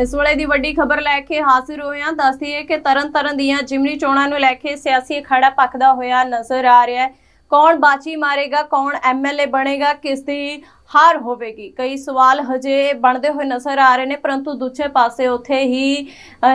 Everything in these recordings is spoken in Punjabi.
ਇਸ ਵੇਲੇ ਦੀ ਵੱਡੀ ਖਬਰ ਲੈ ਕੇ ਹਾਜ਼ਰ ਹੋਏ ਹਾਂ। ਦੱਸਦੀ ਹੈ ਕਿ ਤਰਨ ਤਾਰਨ ਦੀਆਂ ਜਿਮਨੀ ਚੋਣਾਂ ਨੂੰ ਲੈ ਕੇ ਸਿਆਸੀ ਅਖਾੜਾ ਪੱਕਦਾ ਹੋਇਆ ਨਜ਼ਰ ਆ ਰਿਹਾ ਹੈ। ਕੌਣ ਬਾਜੀ ਮਾਰੇਗਾ, ਕੌਣ ਐਮਐਲਏ ਬਣੇਗਾ, ਕਿਸ ਦੀ ਹਾਰ ਹੋਵੇਗੀ। ਕਈ ਸਵਾਲ ਹਜੇ ਬਣਦੇ ਹੋਏ ਨਜ਼ਰ ਆ ਰਹੇ ਨੇ, ਪਰੰਤੂ ਦੂਜੇ ਪਾਸੇ ਉੱਥੇ ਹੀ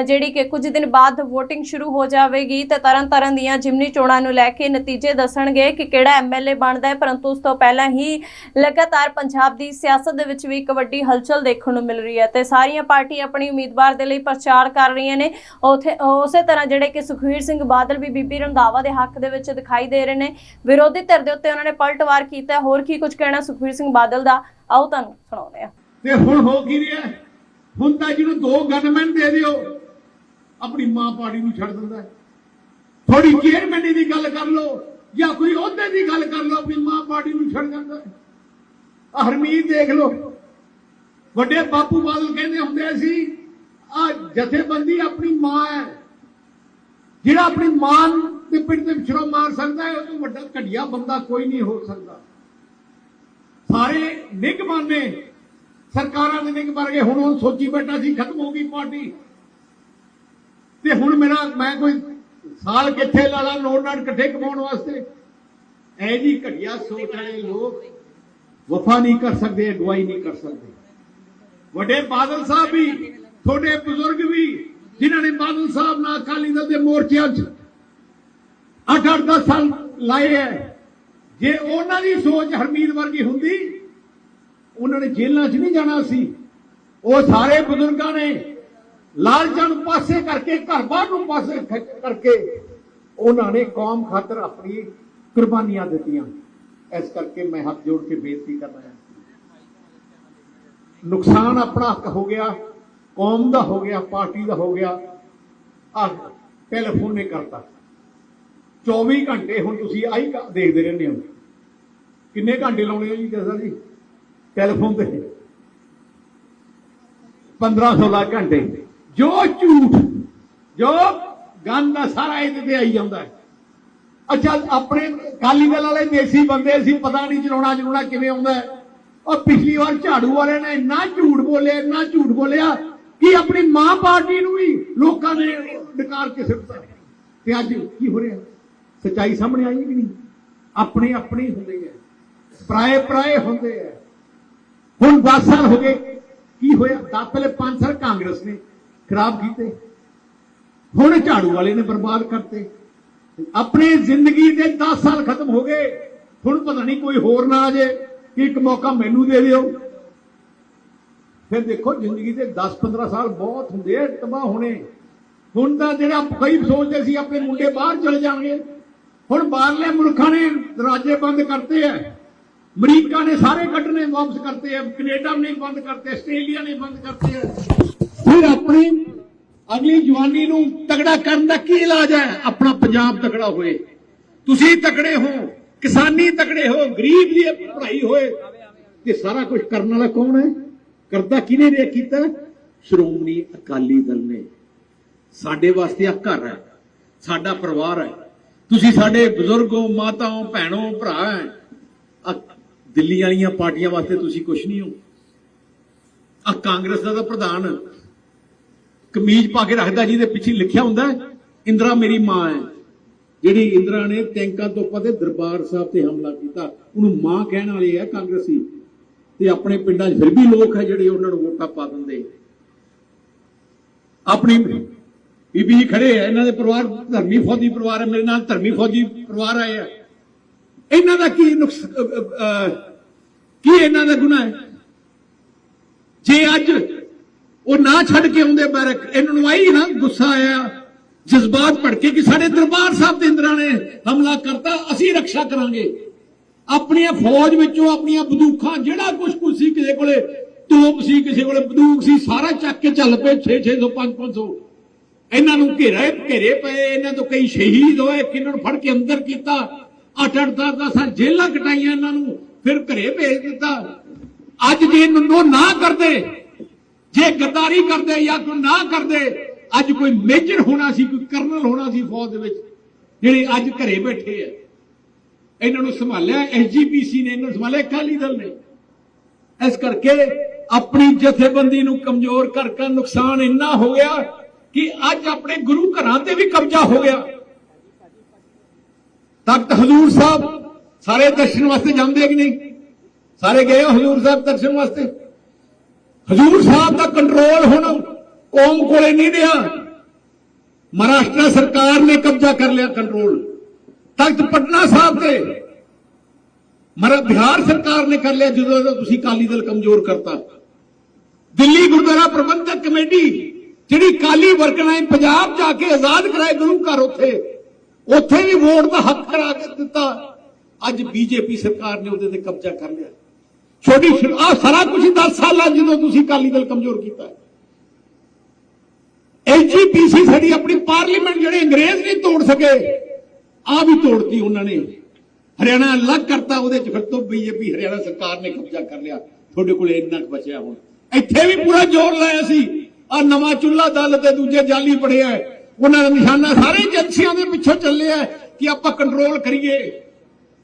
ਜਿਹੜੀ ਕਿ ਕੁਝ ਦਿਨ ਬਾਅਦ VOTING ਸ਼ੁਰੂ ਹੋ ਜਾਵੇਗੀ ਤੇ ਤਰਨ ਤਾਰਨ ਦੀਆਂ ਜਿਮਨੀ ਚੋਣਾਂ ਨੂੰ ਲੈ ਕੇ ਨਤੀਜੇ ਦੱਸਣਗੇ ਕਿ ਕਿਹੜਾ ਐਮਐਲਏ ਬਣਦਾ ਹੈ। ਪਰੰਤੂ ਉਸ ਤੋਂ ਪਹਿਲਾਂ ਹੀ ਲਗਾਤਾਰ ਪੰਜਾਬ ਦੀ ਸਿਆਸਤ ਦੇ ਵਿੱਚ ਵੀ ਇੱਕ ਵੱਡੀ ਹਲਚਲ ਦੇਖਣ ਨੂੰ ਮਿਲ ਰਹੀ ਹੈ ਤੇ ਸਾਰੀਆਂ ਪਾਰਟੀਆਂ ਆਪਣੀ ਉਮੀਦਵਾਰ ਦੇ ਲਈ ਪ੍ਰਚਾਰ ਕਰ ਰਹੀਆਂ ਨੇ। ਉਥੇ, ਉਸੇ ਤਰ੍ਹਾਂ ਜਿਹੜੇ ਕਿ ਸੁਖਵੀਰ ਸਿੰਘ ਬਾਦਲ ਵੀ ਬੀਬੀ ਰੰਧਾਵਾ ਦੇ ਹੱਕ ਦੇ ਵਿੱਚ ਦਿਖਾਈ ਦੇ ਰਹੇ ਨੇ। ਵਿਰੋਧੀ ਧਿਰ ਦੇ ਉੱਤੇ ਉਹਨਾਂ ਨੇ ਪਲਟਵਾਰ ਕੀਤਾ ਹੋਰ ਕੀ ਕੁਝ ਕਹਿਣਾ ਸੁਖਵੀਰ ਸਿੰਘ ਬਾਦਲ ਦਾ, ਆਓ ਤੁਹਾਨੂੰ ਸੁਣਾਉਂਦੇ ਹਾਂ। ਤੇ ਹੁਣ ਹੋ ਕੀ ਰਿਹਾ ਹੁਣ ਤਾਂ ਜਿਹਨੂੰ ਦੋ ਗਨਮੈਨ ਦੇ ਦਿਓ, ਆਪਣੀ ਮਾਂ ਪਾਰਟੀ ਨੂੰ ਛੱਡ ਦਿੰਦਾ ਹੈ। ਥੋੜੀ ਚੇਅਰਮੈਨੀ ਦੀ ਗੱਲ ਕਰ ਲਓ, ਜਾਂ ਕੋਈ ਅਹੁਦੇ ਦੀ ਗੱਲ ਕਰ ਲਓ, ਆਪਣੀ ਮਾਂ ਪਾਰਟੀ ਨੂੰ ਛੱਡ ਦਿੰਦਾ ਹਰਮੀਤ ਦੇਖ ਲਓ, ਵੱਡੇ ਬਾਪੂ ਬਾਦਲ ਕਹਿੰਦੇ ਹੁੰਦੇ ਸੀ ਆ ਜਥੇਬੰਦੀ ਆਪਣੀ ਮਾਂ ਹੈ। ਜਿਹੜਾ ਆਪਣੀ ਮਾਂ ਦੇ ਪਿੰਡ ਤੇ ਵਿਛੜੋ ਮਾਰ ਸਕਦਾ ਹੈ, ਉਹ ਤੋਂ ਵੱਡਾ ਘਟੀਆ ਬੰਦਾ ਕੋਈ ਨਹੀਂ ਹੋ ਸਕਦਾ। ਸਾਰੇ ਨਿਗਮਾਂ ਨੇ ਸਰਕਾਰਾਂ ਦੇ ਨਿਗਮ ਵਰਗੇ ਹੁਣ ਉਹ ਸੋਚੀ ਬੈਠਾ ਸੀ, ਖਤਮ ਹੋ ਗਈ ਪਾਰਟੀ। ਤੇ ਹੁਣ ਮੇਰਾ, ਮੈਂ ਕੋਈ ਸਾਲ ਕਿੱਥੇ ਲਾ ਲਾ ਨੋਟ ਨਾਟ ਇਕੱਠੇ ਕਮਾਉਣ ਵਾਸਤੇ। ਐ ਜੀ ਘਟੀਆ ਸੋਚ ਵਾਲੇ ਲੋਕ ਵਫਾ ਨਹੀਂ ਕਰ ਸਕਦੇ, ਅਗਵਾਈ ਨਹੀਂ ਕਰ ਸਕਦੇ। ਵੱਡੇ ਬਾਦਲ ਸਾਹਿਬ ਵੀ, ਤੁਹਾਡੇ ਬਜ਼ੁਰਗ ਵੀ, ਜਿਨ੍ਹਾਂ ਨੇ ਬਾਦਲ ਸਾਹਿਬ ਨਾਲ ਅਕਾਲੀ ਦਲ ਦੇ ਮੋਰਚਿਆਂ 'ਚ ਅੱਠ ਅੱਠ ਦਸ ਸਾਲ ਲਾਏ ਹੈ ਜੇ ਉਹਨਾਂ ਦੀ ਸੋਚ ਹਰਮੀਤ ਵਰਗੀ ਹੁੰਦੀ, ਉਹਨਾਂ ਨੇ ਜੇਲ੍ਹਾਂ 'ਚ ਨਹੀਂ ਜਾਣਾ ਸੀ। ਉਹ ਸਾਰੇ ਬਜ਼ੁਰਗਾਂ ਨੇ ਲਾਲਚਾਂ ਨੂੰ ਪਾਸੇ ਕਰਕੇ ਘਰ-ਬਾਰ ਨੂੰ ਪਾਸੇ ਕਰਕੇ ਉਹਨਾਂ ਨੇ ਕੌਮ ਖਾਤਰ ਆਪਣੀ ਕੁਰਬਾਨੀਆਂ ਦਿੱਤੀਆਂ। ਇਸ ਕਰਕੇ ਮੈਂ ਹੱਥ ਜੋੜ ਕੇ ਬੇਨਤੀ ਕਰਦਾ ਹਾਂ। ਨੁਕਸਾਨ ਆਪਣਾ ਹੱਕ ਹੋ ਗਿਆ, ਕੌਮ ਦਾ ਹੋ ਗਿਆ, ਪਾਰਟੀ ਦਾ ਹੋ ਗਿਆ। ਆ ਟੈਲੀਫੋਨ ਨੇ ਕਰਤਾ। 24 ਘੰਟੇ ਹੁਣ ਤੁਸੀਂ ਆਈ ਦੇਖਦੇ ਰਹਿੰਦੇ ਹੋ। ਕਿੰਨੇ ਘੰਟੇ ਲਾਉਣੇ ਹੋ ਜੀ ਜੈਸਾ ਜੀ? ਟੈਲੀਫੋਨ ਤੇ। 15 16 ਘੰਟੇ। ਜੋ ਝੂਠ, ਜੋ ਗੰਦ ਆ, ਸਾਰਾ ਇਹਦੇ ਤੇ ਆਈ ਜਾਂਦਾ ਹੈ। ਅੱਛਾ, ਆਪਣੇ ਕਾਲੀ ਦਲ ਵਾਲੇ ਦੇਸੀ ਬੰਦੇ ਸੀ ਪਤਾ ਨਹੀਂ ਚਲਾਉਣਾ ਚਲਾਉਣਾ ਕਿਵੇਂ ਆਉਂਦਾ ਹੈ। ਉਹ ਪਿਛਲੀ ਵਾਰ ਝਾੜੂ ਵਾਲੇ ਨੇ ਇੰਨਾ ਝੂਠ ਬੋਲਿਆ, ਇੰਨਾ ਝੂਠ ਬੋਲਿਆ ਕਿ ਆਪਣੀ ਮਾਂ ਪਾਰਟੀ ਨੂੰ ਵੀ ਲੋਕਾਂ ਨੇ ਡਕਾਰ ਕੇ ਸਿੱਟਦਾ ਤੇ ਅੱਜ ਕੀ ਹੋ ਰਿਹਾ? ਸਚਾਈ ਸਾਹਮਣੇ ਆਈ ਹੈ ਕਿ ਨਹੀਂ। ਆਪਣੇ ਆਪਣੇ ਹੁੰਦੇ ਆ। ਪਰਾਏ ਪਰਾਏ ਹੁੰਦੇ ਆ। ਹੁਣ 10 ਸਾਲ ਹੋ ਗਏ। ਕੀ ਹੋਇਆ? ਦਸ ਪਹਿਲੇ 5 ਸਾਲ ਕਾਂਗਰਸ ਨੇ ਖਰਾਬ ਕੀਤੇ। ਹੁਣ ਝਾੜੂ ਵਾਲੇ ਨੇ ਬਰਬਾਦ ਕਰਤੇ। ਆਪਣੀ ਜ਼ਿੰਦਗੀ ਦੇ 10 ਸਾਲ ਖਤਮ ਹੋ ਗਏ। ਹੁਣ ਪਤਾ ਨਹੀਂ ਕੋਈ ਹੋਰ ਨਾ ਆ ਜੇ ਕਿ ਇੱਕ ਮੌਕਾ ਮੈਨੂੰ ਦੇ ਦਿਓ। ਫਿਰ ਦੇਖੋ, ਜ਼ਿੰਦਗੀ ਦੇ 10-15 ਸਾਲ ਬਹੁਤ ਹੁੰਦੇ ਆ, ਤਬਾਹ ਹੋਣੇ। ਹੁਣ ਤਾਂ ਜਿਹੜਾ ਕਈ ਸੋਚਦੇ ਸੀ, ਆਪਣੇ ਮੁੰਡੇ ਬਾਹਰ ਚਲੇ ਜਾਣਗੇ। ਹੁਣ ਬਾਹਰਲੇ ਮੁਲਕਾਂ ਨੇ ਦਰਵਾਜ਼ੇ ਬੰਦ ਕਰਤੇ ਆ। ਅਮਰੀਕਾ ਨੇ ਸਾਰੇ ਕੱਢਣੇ ਵਾਪਸ ਕਰਤੇ ਆ। ਕੈਨੇਡਾ ਨੇ ਬੰਦ ਕਰਤੇ, ਆਸਟ੍ਰੇਲੀਆ ਨੇ ਬੰਦ ਕਰਤੇ ਆ। ਫਿਰ ਆਪਣੀ ਅਗਲੀ ਜਵਾਨੀ ਨੂੰ ਤਗੜਾ ਕਰਨ ਦਾ ਕੀ ਇਲਾਜ ਹੈ? ਆਪਣਾ ਪੰਜਾਬ ਤਗੜਾ ਹੋਏ। ਤੁਸੀਂ ਤਗੜੇ ਹੋ, ਕਿਸਾਨੀ ਤਗੜੇ ਹੋ, ਗਰੀਬ ਦੀ ਪੜ੍ਹਾਈ ਹੋਏ, ਤੇ ਸਾਰਾ ਕੁਝ ਕਰਨ ਵਾਲਾ ਕੌਣ ਹੈ? ਕਰਦਾ ਕਿਹਨੇ ਨੇ ਕੀਤਾ? ਸ਼੍ਰੋਮਣੀ ਅਕਾਲੀ ਦਲ ਨੇ। ਸਾਡੇ ਵਾਸਤੇ ਆ ਘਰ ਹੈ, ਸਾਡਾ ਪਰਿਵਾਰ ਹੈ। ਤੁਸੀਂ ਸਾਡੇ ਬਜ਼ੁਰਗੋ, ਮਾਤਾਓ, ਭੈਣੋ, ਭਰਾ ਹੈ ਦਿੱਲੀ ਵਾਲੀਆਂ ਪਾਰਟੀਆਂ ਵਾਸਤੇ ਤੁਸੀਂ ਕੁਝ ਨਹੀਂ ਹੋ। ਆ ਕਾਂਗਰਸ ਦਾ ਤਾਂ ਪ੍ਰਧਾਨ ਕਮੀਜ਼ ਪਾ ਕੇ ਰੱਖਦਾ ਜਿਹਦੇ ਪਿੱਛੇ ਲਿਖਿਆ ਹੁੰਦਾ ਇੰਦਰਾ ਮੇਰੀ ਮਾਂ ਹੈ ਜਿਹੜੀ ਇੰਦਰਾ ਨੇ ਟੈਂਕਾਂ ਤੋਂ ਉੱਪਰ ਦਰਬਾਰ ਸਾਹਿਬ ਤੇ ਹਮਲਾ ਕੀਤਾ, ਉਹਨੂੰ ਮਾਂ ਕਹਿਣ ਵਾਲੇ ਆ ਕਾਂਗਰਸੀ। ਤੇ ਆਪਣੇ ਪਿੰਡਾਂ 'ਚ ਫਿਰ ਵੀ ਲੋਕ ਹੈ ਜਿਹੜੇ ਉਹਨਾਂ ਨੂੰ ਵੋਟਾਂ ਪਾ ਦਿੰਦੇ। ਆਪਣੀ ਬੀਬੀ ਜੀ ਖੜੇ ਆ, ਇਹਨਾਂ ਦੇ ਪਰਿਵਾਰ ਧਰਮੀ ਫੌਜੀ ਪਰਿਵਾਰ ਹੈ ਮੇਰੇ ਨਾਲ ਧਰਮੀ ਫੌਜੀ ਪਰਿਵਾਰ ਆਏ ਆ। ਇਹਨਾਂ ਦਾ ਕੀ ਨੁਕਸ ਕੀ ਇਹਨਾਂ ਦਾ ਗੁਨਾਹ ਹੈ? ਜੇ ਅੱਜ ਉਹ ਨਾ ਛੱਡ ਕੇ ਆਉਂਦੇ ਬੈਰਕ, ਇਹਨਾਂ ਨੂੰ ਆਈ ਨਾ ਗੁੱਸਾ ਆਇਆ, ਜਜ਼ਬਾਤ ਭੜਕੇ ਕਿ ਸਾਡੇ ਦਰਬਾਰ ਸਾਹਿਬ ਦੇ ਇੰਦਰਾ ਨੇ ਹਮਲਾ ਕਰਤਾ, ਅਸੀਂ ਰੱਖਿਆ ਕਰਾਂਗੇ। ਆਪਣੀਆਂ ਫੌਜ ਵਿੱਚੋਂ ਆਪਣੀਆਂ ਬੰਦੂਕਾਂ, ਜਿਹੜਾ ਕੁਝ ਕੁਝ ਸੀ ਕਿਸੇ ਕੋਲੇ, ਤੋਪ ਸੀ ਕਿਸੇ ਕੋਲੇ, ਬੰਦੂਕ ਸੀ, ਸਾਰਾ ਚੱਕ ਕੇ ਚੱਲ ਪਏ 6 600 5 500 ਇਹਨਾਂ ਨੂੰ ਘੇਰੇ ਘੇਰੇ ਪਏ, ਇਹਨਾਂ ਤੋਂ ਕਈ ਸ਼ਹੀਦ ਹੋਏ ਕਿੰਨਾਂ ਨੂੰ ਫੜ ਕੇ ਅੰਦਰ ਕੀਤਾ। ਅੱਠ ਅੱਠ, ਦਸ ਦਸ ਸਾਲ ਕਟਾਈਆਂ ਇਹਨਾਂ ਨੂੰ, ਫਿਰ ਘਰੇ ਭੇਜ ਦਿੱਤਾ। ਅੱਜ ਜੇ ਨੰਦੋ ਨਾ ਕਰਦੇ, ਜੇ ਗੱਦਾਰੀ ਕਰਦੇ ਜਾਂ ਕੋਈ ਨਾ ਕਰਦੇ, ਅੱਜ ਕੋਈ ਮੇਜਰ ਹੋਣਾ ਸੀ, ਕੋਈ ਕਰਨਲ ਹੋਣਾ ਸੀ ਫੌਜ ਦੇ ਵਿੱਚ, ਜਿਹੜੇ ਅੱਜ ਘਰੇ ਬੈਠੇ ਆ। ਇਹਨਾਂ ਨੂੰ ਸੰਭਾਲਿਆ ਐਸਜੀਪੀਸੀ ਨੇ ਇਹਨਾਂ ਨੂੰ ਸੰਭਾਲਿਆ, ਅਕਾਲੀ ਦਲ ਨੇ। ਇਸ ਕਰਕੇ ਆਪਣੀ ਜਥੇਬੰਦੀ ਨੂੰ ਕਮਜ਼ੋਰ ਕਰ ਕਰ ਨੁਕਸਾਨ ਇੰਨਾ ਹੋ ਗਿਆ ਕਿ ਅੱਜ ਆਪਣੇ ਗੁਰੂ ਘਰਾਂ ਤੇ ਵੀ ਕਬਜ਼ਾ ਹੋ ਗਿਆ। ਤਖਤ ਹਜ਼ੂਰ ਸਾਹਿਬ ਸਾਰੇ ਦਰਸ਼ਨ ਵਾਸਤੇ ਜਾਂਦੇ ਕਿ ਨਹੀਂ? ਸਾਰੇ ਗਏ ਹਜ਼ੂਰ ਸਾਹਿਬ ਦਰਸ਼ਨ ਵਾਸਤੇ? ਹਜ਼ੂਰ ਸਾਹਿਬ ਦਾ ਕੰਟਰੋਲ ਹੁਣ ਕੌਮ ਕੋਲੇ ਨਹੀਂ ਰਿਹਾ। ਮਹਾਰਾਸ਼ਟਰ ਸਰਕਾਰ ਨੇ ਕਬਜ਼ਾ ਕਰ ਲਿਆ ਕੰਟਰੋਲ ਤਖਤ ਪਟਨਾ ਸਾਹਿਬ ਤੇ ਮਰਾ ਬਿਹਾਰ ਸਰਕਾਰ ਨੇ ਕਰ ਲਿਆ ਜਦੋਂ ਤੁਸੀਂ ਕਾਲੀ ਦਲ ਕਮਜ਼ੋਰ ਕਰਤਾ। ਦਿੱਲੀ ਗੁਰਦੁਆਰਾ ਪ੍ਰਬੰਧਕ ਕਮੇਟੀ ਜਿਹੜੀ ਕਾਲੀ ਵਰਕਰਾਂ ਨੇ ਪੰਜਾਬ ਜਾ ਕੇ ਆਜ਼ਾਦ ਕਰਾਏ ਗੁਰੂ ਘਰ ਉੱਥੇ। ਉੱਥੇ ਵੀ ਵੋਟ ਦਾ ਹੱਕ ਕਰਾ ਕੇ ਦਿੱਤਾ। ਅੱਜ ਬੀਜੇਪੀ ਸਰਕਾਰ ਨੇ ਉਹਦੇ ਤੇ ਕਬਜ਼ਾ ਕਰ ਲਿਆ। ਛੋਟੀ ਆ ਸਾਰਾ ਕੁਝ 10 ਸਾਲਾਂ ਜਦੋਂ ਤੁਸੀਂ ਕਾਲੀ ਦਲ ਕਮਜ਼ੋਰ ਕੀਤਾ ਐਲਜੀਪੀਸੀ ਸਾਡੀ ਆਪਣੀ ਪਾਰਲੀਮੈਂਟ ਜਿਹੜੇ ਅੰਗਰੇਜ਼ ਨਹੀਂ ਤੋੜ ਸਕੇ ਆ ਵੀ ਤੋੜਤੀ ਉਹਨਾਂ ਨੇ। ਹਰਿਆਣਾ ਅਲੱਗ ਕਰਤਾ, ਉਹਦੇ ਚ ਫਿਰ ਤੋਂ ਬੀਜੇਪੀ, ਹਰਿਆਣਾ ਸਰਕਾਰ ਨੇ ਕਬਜ਼ਾ ਕਰ ਲਿਆ। ਤੁਹਾਡੇ ਕੋਲ ਇੰਨਾ ਕੁ ਬਚਿਆ ਹੁਣ। ਇੱਥੇ ਵੀ ਪੂਰਾ ਜ਼ੋਰ ਲਾਇਆ ਸੀ। ਆ ਨਵਾਂ ਚੁੱਲਾ ਦਲ ਤੇ ਦੂਜੇ ਜਾਲੀ ਪੜਿਆ ਉਹਨਾਂ ਦਾ ਨਿਸ਼ਾਨਾ ਸਾਰੇ ਏਜੰਸੀਆਂ ਦੇ ਪਿੱਛੇ ਚੱਲਿਆ ਕਿ ਆਪਾਂ ਕੰਟਰੋਲ ਕਰੀਏ।